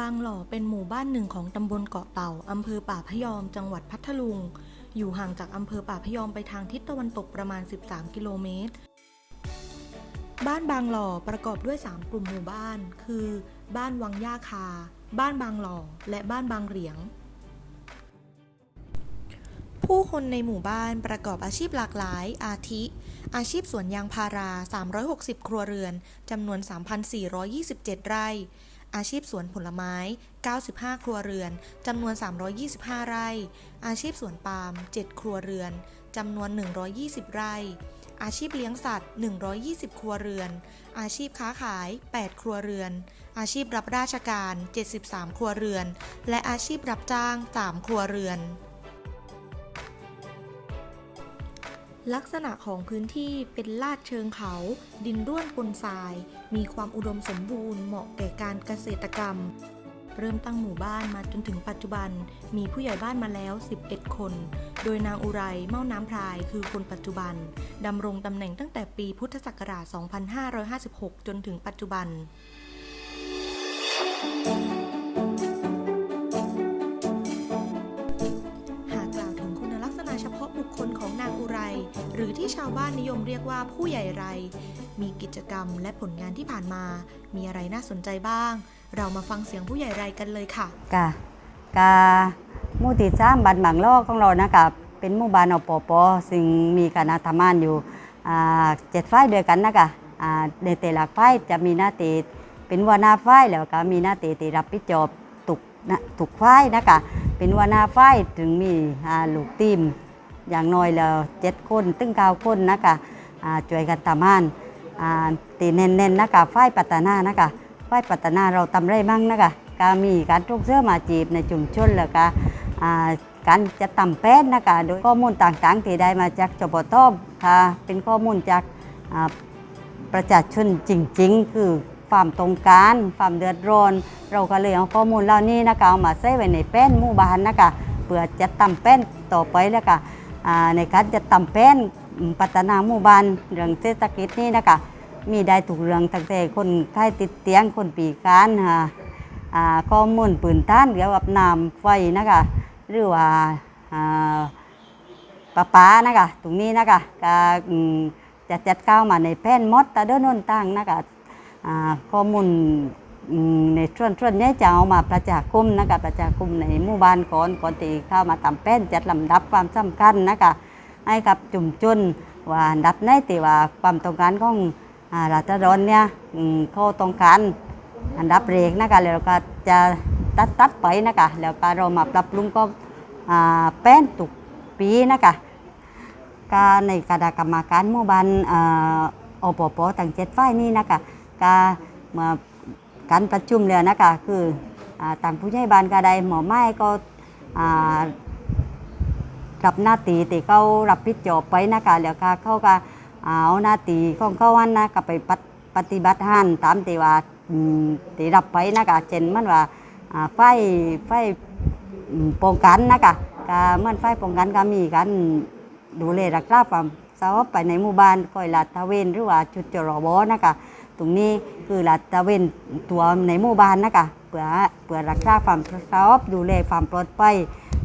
บางหล่อเป็นหมู่บ้านหนึ่งของตำบลเกาะเต่า อำเภอป่าพยอม จังหวัดพัทลุง อยู่ห่างจากอำเภอป่าพยอมไปทางทิศตะวันตกประมาณ 13 กิโลเมตร บ้านบางหล่อประกอบด้วย 3 กลุ่มหมู่บ้าน คือ บ้านวังย่าคา บ้านบางหล่อ และบ้านบางเหรียง ผู้คนในหมู่บ้านประกอบอาชีพหลากหลาย อาทิ อาชีพสวนยางพารา 360 ครัวเรือน จำนวน 3,427 ไร่ อาชีพสวนผลไม้ 95 ครัวเรือน จำนวน 325 ไร่ อาชีพสวนปาล์ม 7 ครัวเรือน จำนวน 120 ไร่ อาชีพเลี้ยงสัตว์ 120 ครัวเรือน อาชีพค้าขาย 8 ครัวเรือน อาชีพรับราชการ 73 ครัวเรือน และอาชีพรับจ้าง 3 ครัวเรือน ลักษณะของพื้นที่เป็นลาดเชิงเขา ดินร่วนปนทราย มีความอุดมสมบูรณ์เหมาะแก่การเกษตรกรรม เริ่มตั้งหมู่บ้านมาจนถึงปัจจุบัน มีผู้ใหญ่บ้านมาแล้ว 11 คน โดยนางอุไรเม่าน้ำพรายคือคนปัจจุบัน ดำรงตำแหน่งตั้งแต่ปีพุทธศักราช 2556 จนถึงปัจจุบัน เฉพาะบุคคลของนางอุไร หรือที่ชาวบ้านนิยมเรียกว่าผู้ใหญ่ไร มีกิจกรรมและผลงานที่ผ่านมา มีอะไรน่าสนใจบ้าง เรามาฟังเสียงผู้ใหญ่ไรกันเลยค่ะกะกะมู่ที่สาบ้านบางลอกของเรานะคะเป็นหมู่บ้านอปปซึ่งมีคณะทำงานอยู่เจ็ดฝ่ายด้วยกันนะคะในแต่ละฝ่ายจะมีหน้าที่เป็นหัวหน้าฝ่ายแล้วก็มีหน้าที่ที่รับผิดชอบตุกนะตุกฝ่ายนะคะเป็นหัวหน้าฝ่ายถึงมีลูกทีม อย่างน้อยแล้วเจ็ดคนตึงเก้าคนนะคะอ่าช่วยกันทำงานตีเน้นๆนะคะฝ่ายปัตนานะคะฝ่ายปัตนาเราทำไรบ้างนะคะก็มีการทุกเสื้อมาจีบในชุมชนแล้วก็อ่าการจะทำแป้นนะคะโดยข้อมูลต่างๆ ที่ได้มาจากจปทค่ะเป็นข้อมูลจากประชาชนจริง ๆ คือความตรงการความเดือดร้อน เราก็เลยเอาข้อมูลเหล่านี้นะคะเอามาใส่ไว้ในแป้นหมู่บ้านนะคะเพื่อจะทำแป้นต่อไปแล้วก็อ่า ในการจะทำแป้นพัฒนาหมู่บ้านเรื่องเศรษฐกิจนี่นะคะมีได้ถูกเรื่องตั้งแต่คนไข้ติดเตียงคนปีการค่ะข้อมูลปืนท่านเกี่ยวกับน้ำไฟนะคะหรือว่าอ่าประปานะคะตรงนี้นะคะก็จะจัดเข้ามาในแป้นมดต่เดินนนตั้งนะคะข้อมูล ในส่วนส่วนนี้จะเอามาประชาคมนะคะประชาคมในหมู่บ้านก่อนก่อนที่เข้ามาทำแป้นจัดลำดับความสำคัญนะคะให้กับจุ่มชนว่าอันดับไหนที่ว่าความต้องการของอ่ารัฐดรเนี่ยอืมเขาต้องการอันดับเรกนะคะแล้วก็จะตัดตัดไปนะคะแล้วก็เรามาปรับปรุงก็แป้นตุกปีนะคะก็ในคณะกรรมการหมู่บ้านอ่าอปปต่างเจ็ดฝ่ายนี้นะคะก็มา การประชุมแล้วนะคะคืออ่างผู้ใหญ่บ้านก็ได้หมอไม้ก็รับหน้าตีที่เขารับผิดชอบไปนะคะแล้วก็เขาก็เอาหน้าตีของเขาวันนะก็ไปปฏิบัติหันตามที่ว่าอืมที่รับไปนะคะเช่นมันว่าไฟไฟป้องกันนะคะก็เหมันไฟป้องกันก็มีการดูแลรักษาความสงบไปในหมู่บ้านคอยลาดตะเวนหรือว่าจุดจรบนะคะ ตรงนี้คือลาดตะเวนตัวในหมู่บ้านนะคะเพื่อเพื่อรักษาความสงบดูแลความปลอดภัย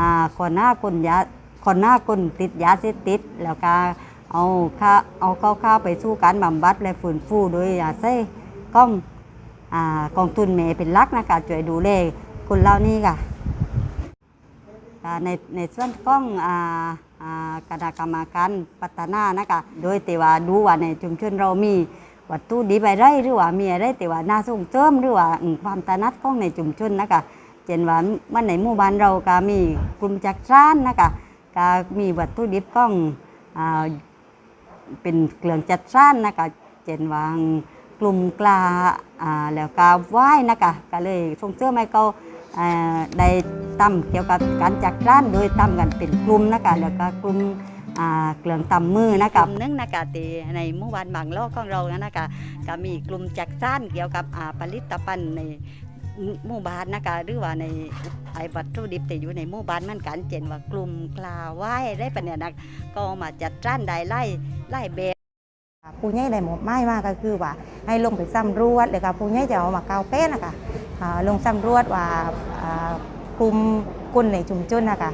อ่าคนหน้าคนยาคนหน้าคนติดยาเสพติด แล้วก็เอาข้าเอาเข้าข้าวไปสู้การบำบัดและฟื้นฟูโดยอาศัยกล้องอ่ากองทุนเมเป็นหลักนะคะช่วยดูแลคนเหล่านี้ค่ะในในส่วนของอ่าอ่าคณะกรรมการพัฒนานะคะโดยแต่ว่าดูว่าในชุมชนเรามี วัตถุดิบอะไรหรือว่ามีอะไรแต่ว่าน่าส่งเสริมหรือว่าความถนัดของในชุมชนนะคะเช่นว่ามันในหมู่บ้านเราก็มีกลุ่มจักรานนะคะก็มีวัตถุดิบของอ่าเป็นเครื่องจัดสร้านนะคะเช่นว่ากลุ่มกลาอ่าแล้วก็ไหว้นะคะก็เลยส่งเสริมให้เขาเอ่อได้ตำเกี่ยวกับการจัดร้านโดยตำกันเป็นกลุ่มนะคะแล้วก็กลุ่ม อ่าเกลืองตำมือนะคะนึงนะคะตีในหมู่บ้านบางโลกของเรานะคะก็มีกลุ่มจักร้านเกี่ยวกับอ่าผลิตภัณฑ์ในหมู่บ้านนะคะหรือว่าในไอ้วัตถุดิบที่อยู่ในหมู่บ้านมันกันเช่นว่ากลุ่มกลาไหว้ได้ปะเนี่ยนะก็เอามาจัดร้านได้ไล่ไล่แบบผู้ใหญ่ได้หมดไม้มากก็คือว่าให้ลงไปสำรวจเลยค่ะผู้ใหญ่จะเอามาเกาเป้นนะคะอ่าลงสำรวจว่าอ่ากลุ่มคนในชุมชนนะคะ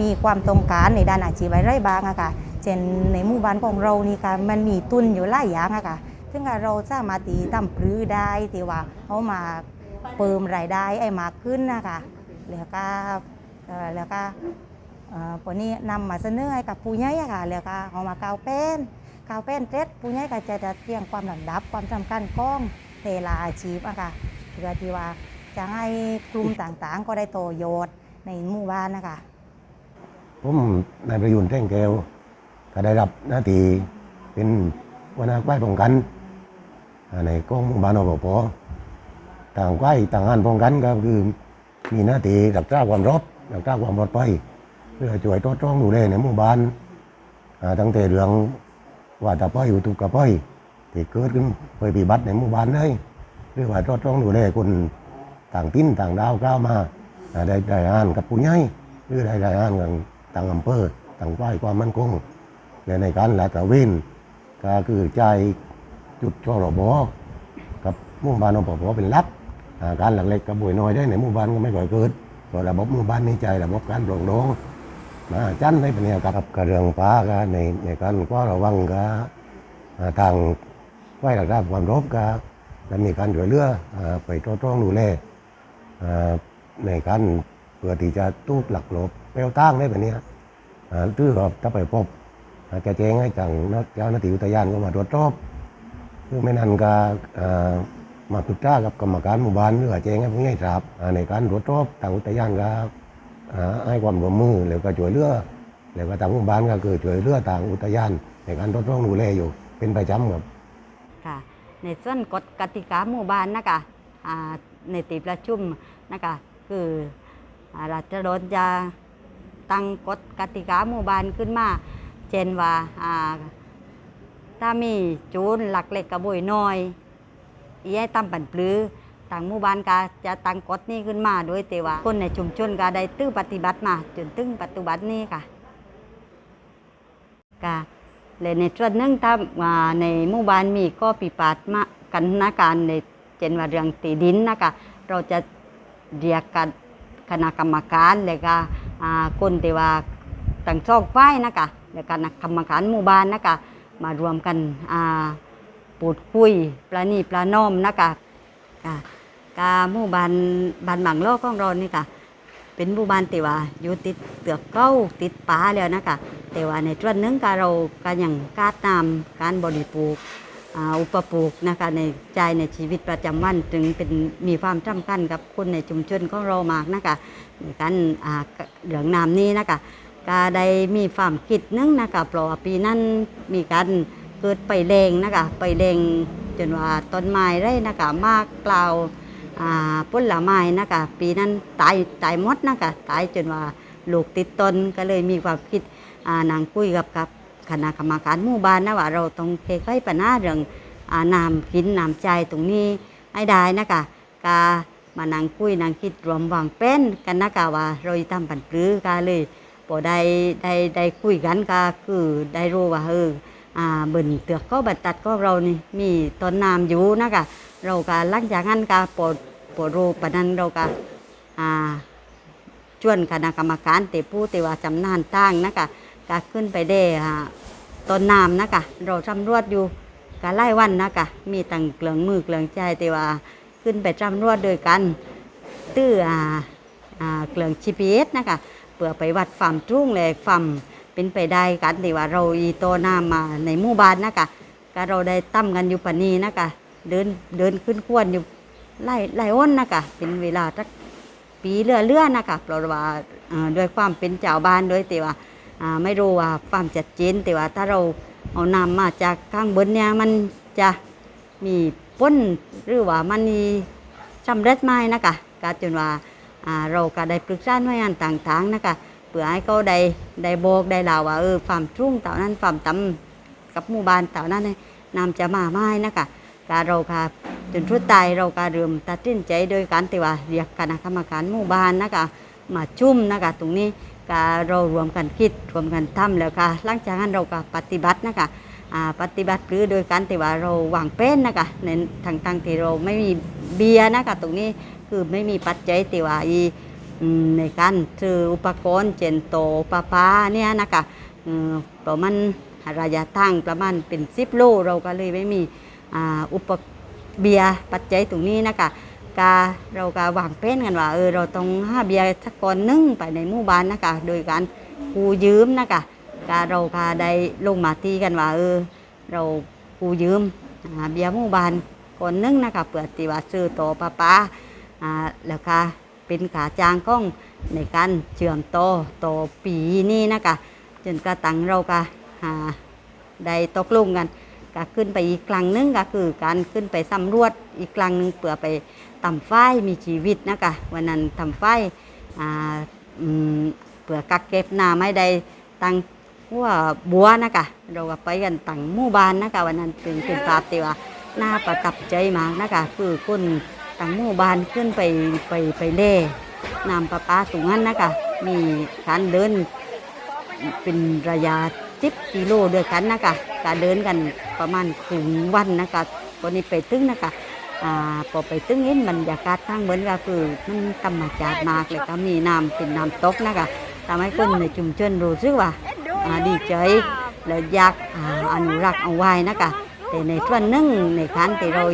มีความต้องการในด้านอาชีพอะไรบ้างอะค่ะเช่นในหมู่บ้านของเรานี่ค่ะมันมีทุนอยู่หลายอย่างอะค่ะซึ่งเราสามารถตีทำปรือได้ที่ว่าเอามาเปิมรายได้ไอ้มากขึ้นนะคะแล้วก็แล้วก็เอ่อพวกนี้นำมาเสนอให้กับผู้ใหญ่อะค่ะแล้วก็เอามากาวเป็นกาวเป็นเสร็จผู้ใหญ่ก็จะจะเรียงความลำดับความสำคัญของแต่ละอาชีพอะค่ะเพื่อที่ว่าจะให้กลุ่มต่างๆ ก็ได้โตโยชน์ในหมู่บ้านนะคะ ผมนายประยุนแท่งแก้วก็ได้รับหน้าที่เป็นหัวนาควายป้องกันในกองบานอปปต่างควายต่างงานป้องกันก็คือมีหน้าที่รักษาความรบรักษาความปลอดภัยเพื่อช่วยตรวจสอบดูแลในหมู่บ้านตั้งแต่เรื่องว่าตะป้อยอยู่ทุกกระป้อยที่เกิดขึ้นเคยปีบัติในหมู่บ้านเลยหรือว่าตรวจสอบดูแลคนต่างทิ้นต่างดาวก้าวมาอ่าได้ได้อ่านกับผู้ใหญ่หรือได้ได้อ่านกับ ต่างอำเภอต่างฝ่ายความมั่นคงและในการลาดตระเวนก็คือใจจุดชอรบกับหมู่บ้านอปปเป็นลักการหลักเล็กกับบุยน้อยได้ในหมู่บ้านก็ไม่ก่อยเกิดเพราะระบบหมู่บ้านนี้ใจระบบการปรองดองมาจันได้เป็นเนี่ยกับกระเรื่องฟ้าก็ในในการก็ระวังก็ทางฝ่ายหลักด้านความรบก็และมีการช่วยเหลืออ่าไปตรองดูแลในการเพื่อที่จะตู้หลักลบ เปลวตั้งได้แบบนี้ยอ่าตื้อก็ถ้าไปพบอ่าแกแจ้งให้ทางเจ้าหน้าที่อุทยานก็มาตรวจสอบคือไม่นานก็อ่ามาปรึกษากับกรรมการหมู่บ้านหรือว่าแจ้งให้ผู้ใหญ่ทราบในการตรวจสอบทางอุทยานก็ให้ความร่วมมือแล้วก็ช่วยเหลือแล้วก็ทางหมู่บ้านก็คือช่วยเหลือทางอุทยานในการตรวจสอบดูแลอยู่ เป็นประจำครับค่ะในส่วนกฎกติกาหมู่บ้านนะคะอ่าในตีประชุมนะคะคืออ่าราชรถจะ ตั้งกฎกติกาหมู่บ้านขึ้นมา เช่นว่าถ้ามีจูนหลักเล็กกระบุยน้อยอีให้ตั้มปันปลือทางหมู่บ้านก็จะตั้งกฎนี้ขึ้นมาโดยแต่ว่าคนในชุมชนก็ได้ตื้อปฏิบัติมาจนถึงปัจจุบันนี้ค่ะค่ะและในส่วนหนึ่งถ้าอ่าในหมู่บ้านมีก็ปีปาดมากันนาการในเจนว่าเรื่องตีดินนะคะเราจะเรียกกัน คณะกรรมการแล้วก็คนที่ว่าต่างชอกฝ่ายนะคะแล้วก็คณะกรรมการหมู่บ้านนะคะมารวมกันอ่าพูดคุยปลานีปลานอมนะคะกาหมู่บ้านบ้านบางโลกของเรานี่ค่ะเป็นหมู่บ้านที่ว่าอยู่ติดเตือกเก้าติดป่าแล้วนะคะแต่ว่าในส่วนนึงก็เราก็ยังกาดน้ำการบริโภค อุปโภคนะคะในใจในชีวิตประจำวันจึงเป็นมีความสำคัญกับคนในชุมชนของเรามากนะคะในการอ่าเรื่องน้ำนี้นะคะก็ได้มีความคิดนึงนะคะเพราะว่าปีนั้นมีการเกิดไปแรงนะคะไปแรงจนว่าต้นไม้ได้นะคะมากกล่าวอ่าผลไม้นะคะปีนั้นตายตายหมดนะคะตายจนว่าลูกติดต้นก็เลยมีความคิดนางคุยกับกับ คณะกรรมการหมู่บ้านนะว่าเราต้องแก้ไขปัญหาเรื่องอ่าน้ำกินน้ำใจตรงนี้ให้ได้นะคะกามานั่งคุยนั่งคิดรวมวางแป้นกันนะคะว่าเราจะทำปันปรือก็เลยพอได้ได้ได้คุยกันก็คือได้รู้ว่าเอออ่าเบิ่นเตือกก็บัดตัดก็เรานี่มีต้นน้ำอยู่นะคะเราก็หลังจากนั้นก็ปวดปวดรูปะนั้นเราก็อ่าชวนคณะกรรมการเตผู้เตว่าจำนานตั้งนะคะ ก็ขึ้นไปได้อ่ต้นน้ำนะคะเราสำรวจอยู่ก็ไล่วันนะคะมีตังเกลืองมือเกลืองใจแต่ว่าขึ้นไปสำรวจโดยกันตื้ออ่าอ่าเกลือง GPS นะคะเพื่อไปวัดความจุ้งเลยความเป็นไปได้กันที่ว่าเราอีโตน้ำมาในหมู่บ้านนะคะก็เราได้ตั้มกันอยู่ปานนี้นะคะเดินเดินขึ้นขวนอยู่ไล่ไล่อ้นนะคะเป็นเวลาสักปีเรื่อเรื่อนะคะเพราะว่าด้วยความเป็นเจ้าบ้านด้วยแต่ว่า ไม่รู้ว่าความจัดเจนแต่ว่าถ้าเราเอานำมาจากข้างบนเนี่ยมันจะมีป้นหรือว่ามันมีสำเร็จไหมนะคะก็จนว่าเราก็ได้ปรึกษาหน่วยงานต่างๆนะคะเพื่อให้เขาได้ได้บอกได้เล่าว่าเออความทุ่งเต่านั้นความต่ำกับหมู่บ้านเต่านั้นนี่ยนำจะมาไม้นะคะการเราค่ะจนทุดตายเราก็เริ่มตัดสินใจโดยการที่ว่าเรียกคณะกรรมการหมู่บ้านนะคะมาชุ่มนะคะตรงนี้ ก็เรารวมกันคิดรวมกันทำแล้วค่ะหลังจากนั้นเราก็ปฏิบัตินะคะอ่าปฏิบัติหรือโดยการที่ว่าเราวางเป็นนะคะในทางทางที่เราไม่มีเบียร์นะคะตรงนี้คือไม่มีปัจจัยติว่าอีในการซื้ออุปกรณ์เจนโตปลาปาเนี่ยนะคะประมาณระยะทางประมาณเป็นสิบโลเราก็เลยไม่มีอ่าอุปเบียปัจจัยตรงนี้นะคะ กาเราก็วางแผนกันว่าเออเราต้องห้าเบียร์สักก้อนนึงไปในหมู่บ้านนะคะโดยการกู้ยืมนะคะกาเราก็ได้ลงมาตีกันว่าเออเรากู้ยืมอ่าเบียร์หมู่บ้านก้อนนึงนะคะเปิดตีว่าซื้อโตปลาปาอ่าแล้วก็เป็นขาจางก้องในการเชื่อมโตอต่อปีนี้นะคะจนกระตังเราก็อ่าได้ตกลงกัน ก็ขึ้นไปอีกครั้งนึงก็คือการขึ้นไปสำรวจอีกครั้งหนึ่งเพื่อไปต่ำไฟมีชีวิตนะคะวันนั้นทำไฟอ่าอืมเพื่อกักเก็บน้ำไม่ได้ตั้งหัวบัวนะคะเราก็ไปกันตั้งหมู่บ้านนะคะวันนั้นเป็นเป็นภาพที่ว่าน่าประทับใจมากนะคะคือคนต่างหมู่บ้านขึ้นไปไปไปเล่น้ำประปาตรงนั้นนะคะมีการเดินเป็นระยะ สิบกิโลด้วยกันนะคะกาเดินกันประมาณถึงวันนะคะวันนี้ไปถึงนะคะอ่าพอไปถึงเห็นบรรยากาศทางเหมือนก็คือมันธรรมชาติมากเลยก็มีน้ำเป็นน้ำตกนะคะทำให้คนในชุมชนรู้สึกว่าอ่าดีใจและอยากอ่าอนุรักษ์เอาไว้นะคะแต่ในส่วนหนึ่งในการที่เรา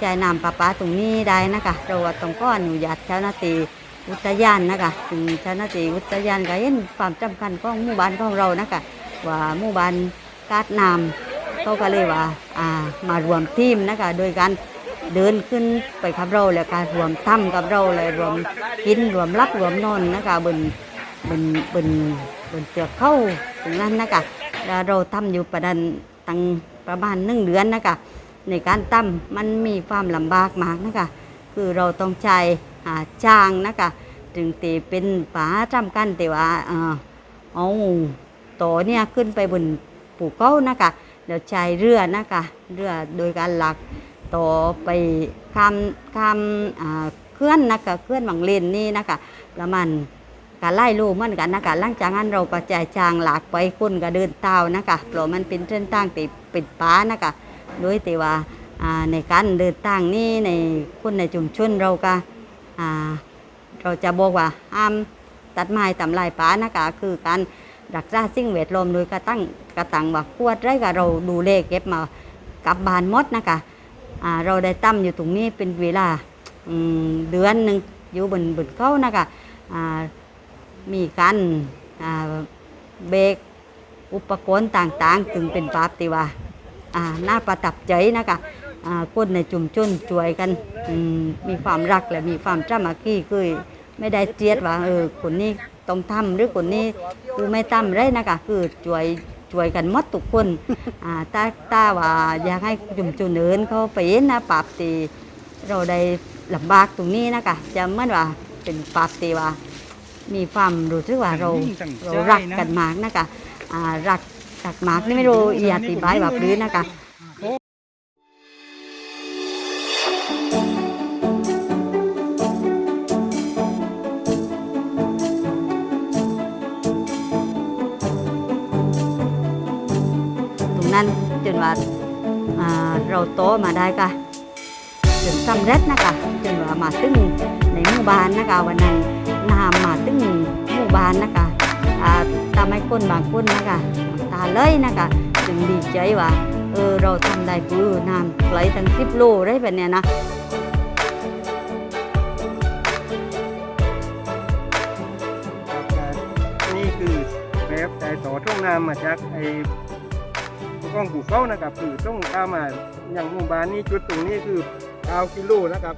ใช้น้ำประปาตรงนี้ได้นะคะเราต้องก็อนุญาตเจ้าหน้าที่อุทยานนะคะถึงเจ้าหน้าที่อุทยานก็เห็นความจำคัญของหมู่บ้านของเรานะคะ ว่าหมู่บ้านกาดน้ำเขาก็เลยว่าอ่ามารวมทีมนะคะโดยการเดินขึ้นไปกับเราแล้วก็รรวมทำกับเราเลยรวมกินรวมรับรวมนอนนะคะบนบนบนบนเตือกเข้าตรงนั้นนะคะแล้วเราทำอยู่ประดันตั้งประมาณหนึ่งเดือนนะคะในการตั้มมันมีความลำบากมากนะคะคือเราต้องใช้อ่าจ้างนะคะถึงตีเป็นป๋าจำกันแต่ว่าเออเอา โตอเนี่ยขึ้นไปบนปูเก้านะคะแล้วใช้เรือนะคะเรือโดยการหลักต่อไปข้ามข้ามอ่าเคลื่อนนะคะเคลื่อนบางเลนนี่นะคะประมาณการไล่ลูเหมือนกันนะคะหลังจากนั้นเราก็จ่ายจางหลากไปคนก็เดินเท้านะคะเพราะมันเป็นเส้นทางที่เป็นป่านะคะโดยแต่ว่าในการเดินทางนี่ในคนในชุมชนเราก็เราจะบอกว่าห้ามตัดไม้ทำลายป่านะคะคือการ รักษาสิ่งแวดล้อมโดยกระตั้งกระตังว่าขวดไรก็เราดูเลขเก็บมากลับบานมดนะคะอ่าเราได้ตั้มอยู่ตรงนี้เป็นเวลาเดือนหนึ่งอยู่บนบนเขานะคะอ่ามีการอ่าเบรกอุปกรณ์ต่างๆ ถึงเป็นภาพที่ว่าอ่าน่าประทับใจนะคะอ่าคนในชุมชนช่วยกันอืมมีความรักและมีความจ้ามัคคีคือไม่ได้เจียดว่าเออคนนี้ ต้องทำหรือคนนี้คือไม่ทำเลยนะคะคือช่วยช่วยกันหมดทุกคนอ่าถ้าถ้าว่าอยากให้ชุมชนอื่นเขาไปเห็นนะปราบตีเราได้ลำบากตรงนี้นะคะจะเหมื่อนว่าเป็นปราบตีว่า มีความรู้สึกว่าเราเรารักกันมากนะคะอ่ารักรักมากนี่ไม่รู้อีอธิบายแบบนี้นะคะ นั้นจนว่าาเราโตมาได้ก็จนสำเร็จนะคะจนว่ามาถึงในหมู่บ้านนะคะวันนั้นน้ำมาถึงหมู่บ้านนะคะอ่าทำให้นบางคนนะคะตาเลยนะคะจึงดีใจว่าเออเราทำได้คือน้ำไหลตั้งสิบโลได้แบบเนี้ยนะนี่คือแบบแต่ต่อท่องน้ำมาจากไอ กองผูเขานะครับคือต้องตามมาอย่างหมู่บ้านนี้จุดตรงนี้คือ9กิโลนะครับ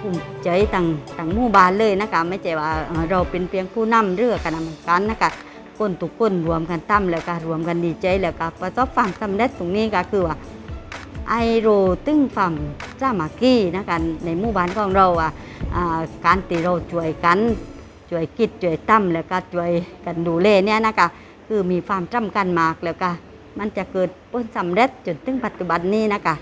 ภูมิใจต่างต่างหมู่บ้านเลยนะคะไม่ใช่ว่าเราเป็นเพียงผู้นำเรือกันนำกันนะคะคนทุกคนรวมกันตั้มแล้วก็รวมกันดีใจแล้วก็ประสบความสำเร็จตรงนี้ก็คือว่า ไอโรตึ้งฝั่งจ้ามากี้นะคะในหมู่บ้านของเราอะการตีเราช่วยกันช่วยกิดช่วยตั้มแล้วก็ช่วยกันดูแลเนี่ยนะคะคือมีความจำกันมากแล้วก็มันจะเกิดผลสำเร็จจนถึงปัจจุบันนี้นะคะ